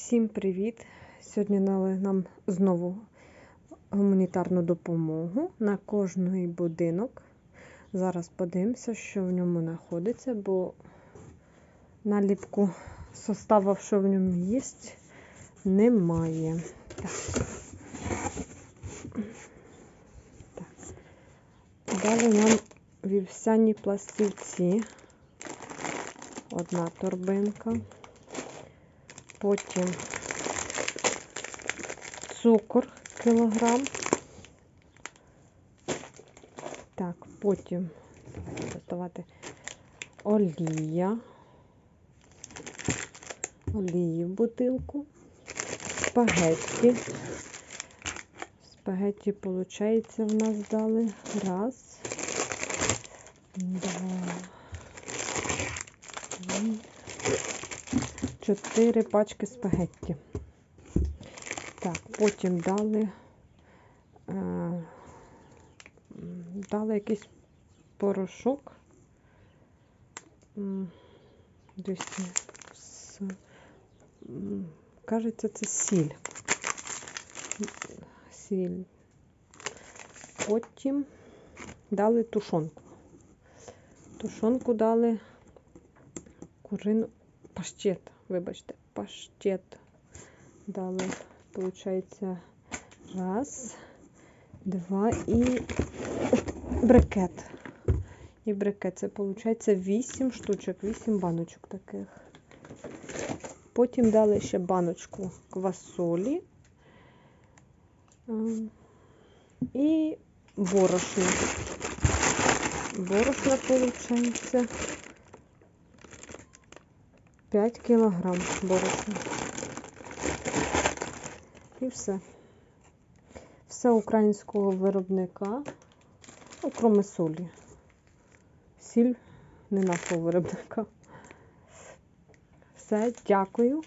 Всім привіт! Сьогодні дали нам знову гуманітарну допомогу на кожний будинок. Зараз подивимося, що в ньому знаходиться, бо наліпку состава, що в ньому є, немає. Так. Так. Далі нам вівсяні пластівці. Одна торбинка. Потім цукор кілограм. Так, потім доставати олія. Олії в бутилку. Спагетті. Спагетті, виходить, в нас дали. Раз. Два. 4 пачки спагетті. Так, потім дали е, дали якийсь порошок Десь з, кажеться, це сіль. Сіль. Потім дали тушонку. Тушонку дали курину паштет, вибачте, паштет дали, получається, раз, два і брикет. І брикет. Це виходить 8 штучок, 8 баночок таких. Потім дали ще баночку квасолі ем, і борошно. Борошно, виходить, 5 кілограм борошна. І все. Все українського виробника, окрім солі. Сіль не нашого виробника. Все, дякую.